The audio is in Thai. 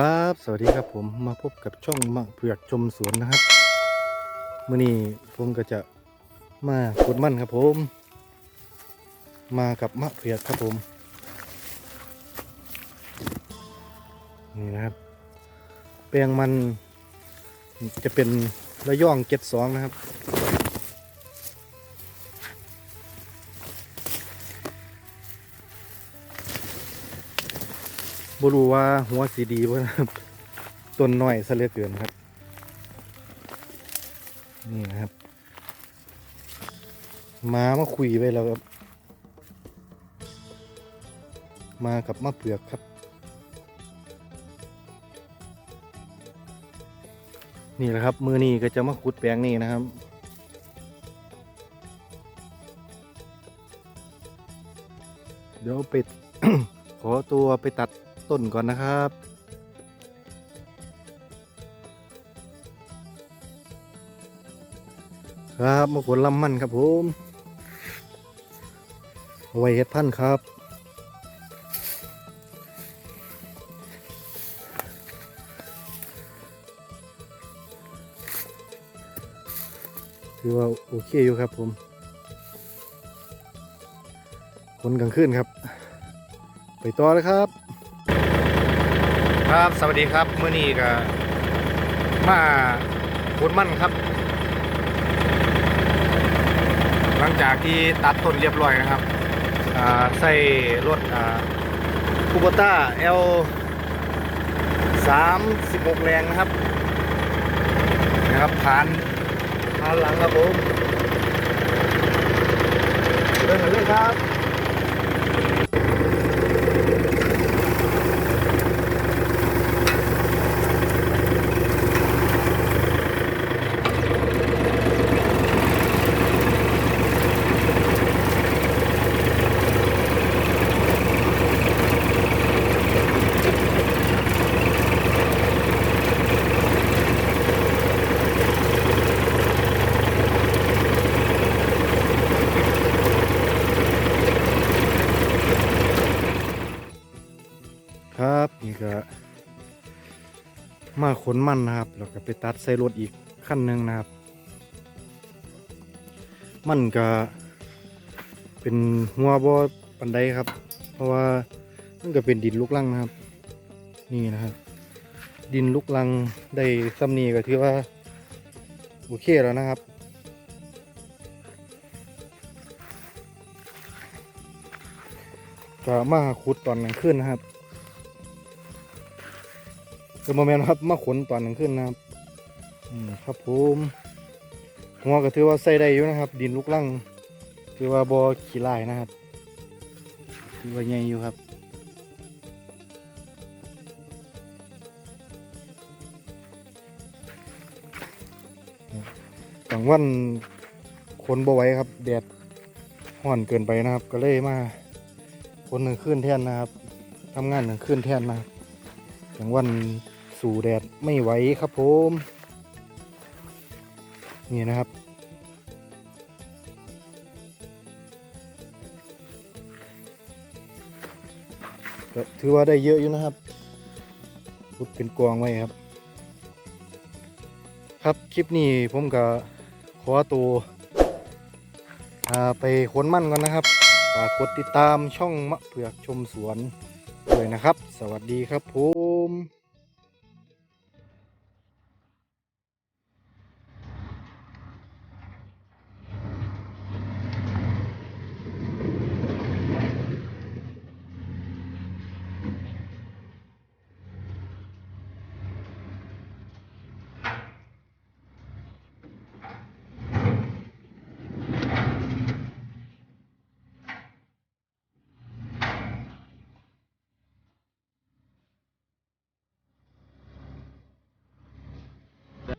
ครับ สวัสดีครับผมมาพบกับช่องมะเผือกชมสวนนะครับมื่อนี้ผมก็จะมาขุดมันครับผม มากับมะเผือกครับผม นี่นะครับ แปลงมันจะเป็นระย่องเจ็ดสองนะครับ บรู้ว่าหัวสีดีบ่นะครับต้นน้อยซะเหลือเกินครับ นี่นะครับมามาคุยไปแล้วครับ มากับมะเผือกครับ นี่แหละครับมือนี้ก็จะมาขุดแปลงนี้นะครับเดี๋ยวไปขอตัวไปตัด ต้นก่อนนะครับ ครับมะขวนลำมันครับผมไว้เฮ็ดพันธ์ครับคือว่าโอเคอยู่ครับผมคนกลางคืนครับ ไปต่อเลยครับ ครับ สวัสดีครับเมื่อนี้ก็มาขุดมันครับ หลังจากที่ตัดต้นเรียบร้อยนะครับใส่รถคูโบต้า L 36แรงนะครับนะครับผ่านผ่านหลังครับผมเริ่มกันเลยครับ นี่ก็ มาขนมันนะครับ แล้วก็ไปตัดใส่รถอีกขั้นหนึ่งนะครับ มันก็เป็นหัวบอปันไดครับ เพราะว่ามันก็เป็นดินลูกลังนะครับ นี่นะครับ ดินลูกลังได้ซ้ำนีก็ถือว่าโอเคแล้วนะครับก็มาขุดตอนกลางคืนนะครับ คือโมเมนต์ครับมาขนตอนกลางคืนนะครับอืมครับผมหัวก็ถือว่าใส่ได้อยู่นะครับ ดินลูกลังถือว่าบอขี้ลายนะครับถือว่าใหญ่อยู่ครับกลางวันขนบ่ไหว้ครับ แดดห่อนเกินไปนะครับ ก็เลยมาขนกลางคืนแท่นนะครับทำงานกลางคืนแท่นนะครับกลางวัน สู่แดดไม่ไหวครับผมนี่นะครับก็ถือว่าได้เยอะอยู่นะครับพุดเป็นกวางไว้ครับ ครับคลิปนี้ผมก็ขอตัวไปขนมั่นก่อนนะครับฝากกดติดตามช่องมะเผือกชมสวนด้วยนะครับ สวัสดีครับผม